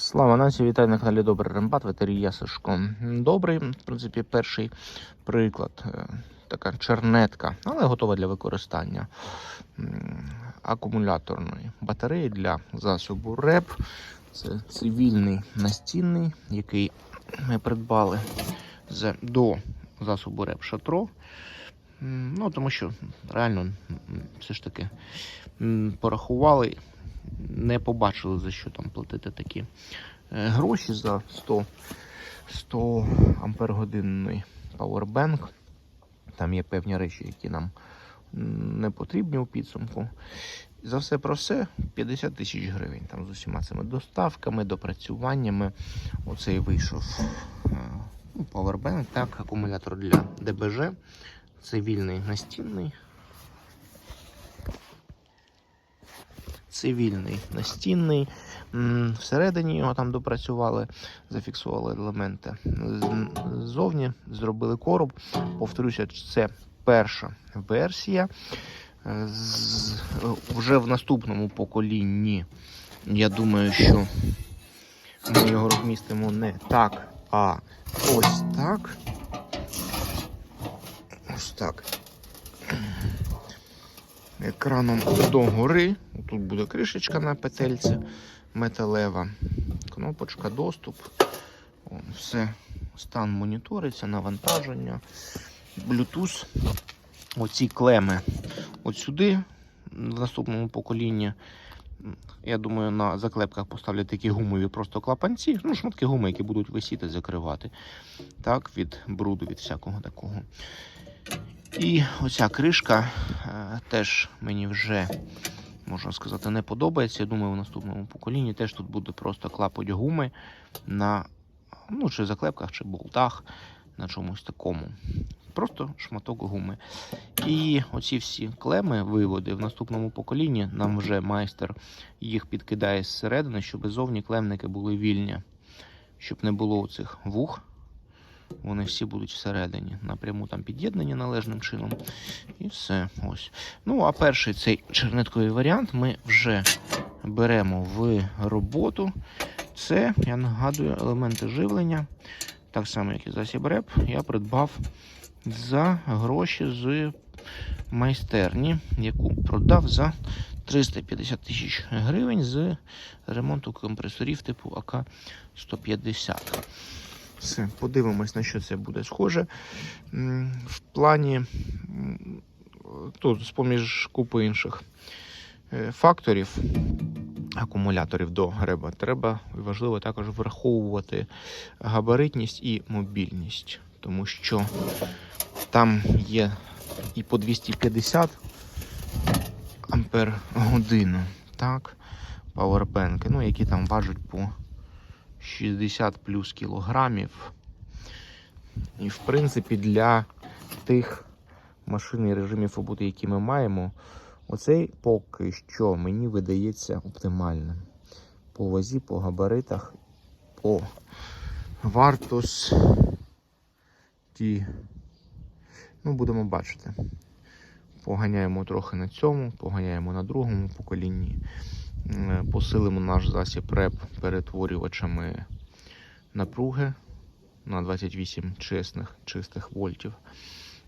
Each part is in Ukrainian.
Слава нації, вітаю на каналі Добрий Рембат, ветерія Сашко. Добрий, в принципі, перший приклад. Е, Така чернетка, але готова для використання акумуляторної батареї для засобу РЕП. Це цивільний настінний, який ми придбали до засобу РЕП Шатро. Ну, тому що реально все ж таки порахували, не побачили за що там платити такі е, гроші за 100, 100 ампер годинний пауербенк. Там є певні речі, які нам не потрібні у підсумку. За все про все 50 тисяч гривень. Там з усіма цими доставками, допрацюваннями. Оцей вийшов е, ну, так, акумулятор для ДБЖ. Цивільний настінний. Цивільний настінний. Всередині його там допрацювали, зафіксували елементи. Ззовні зробили короб. Повторюся, це перша версія. З, вже в наступному поколінні. Я думаю, що ми його розмістимо не так, а ось так. Ось так. Екраном догори. Тут буде кришечка на петельці металева. Кнопочка доступ. Все. Стан моніториться, навантаження. Bluetooth. Оці клеми от сюди. В наступному поколінні. Я думаю, на заклепках поставлять такі гумові просто клапанці. Ну, шматки гуми, які будуть висіти, закривати. Так, від бруду, від всякого такого. І оця кришка е, теж мені вже, можна сказати, не подобається. Я думаю, в наступному поколінні теж тут буде просто клапоть гуми на ну, чи заклепках, чи болтах, на чомусь такому. Просто шматок гуми. І оці всі клеми, виводи в наступному поколінні нам вже майстер їх підкидає зсередини, щоб зовні клемники були вільні, щоб не було оцих вух. Вони всі будуть всередині, напряму там під'єднані належним чином. І все. Ось. Ну, а перший цей чернетковий варіант ми вже беремо в роботу. Це, я нагадую, елементи живлення. Так само, як і засіб РЕП, я придбав за гроші з майстерні, яку продав за 350 тисяч гривень з ремонту компресорів типу АК-150. Все, подивимось, на що це буде схоже. В плані тут, з-поміж купи інших е, факторів, акумуляторів до греба, треба важливо також враховувати габаритність і мобільність, тому що там є і по 250 ампер годину, так, пауербенки, ну, які там важать по 60 плюс кілограмів. І, в принципі, для тих машин і режимів роботи, які ми маємо, оцей поки що мені видається оптимальним. По вазі, по габаритах, по вартості. Ну, будемо бачити. Поганяємо трохи на цьому, поганяємо на другому поколінні. Е, Посилимо наш засіб РЕП перетворювачами напруги на 28 чесних чистих вольтів.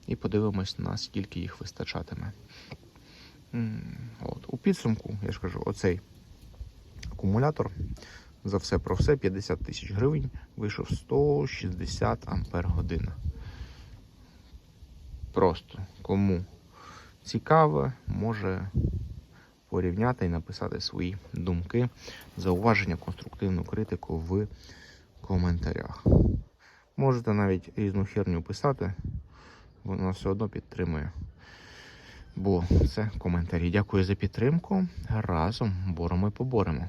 І подивимось, наскільки їх вистачатиме. От. У підсумку, я ж кажу, оцей акумулятор за все про все 50 тисяч гривень вийшов 160 ампер година. Просто кому цікаво, може порівняти і написати свої думки, зауваження, конструктивну критику в коментарях. Можете навіть різну херню писати, вона все одно підтримує. Бо це коментарі. Дякую за підтримку. Разом боремо і поборемо.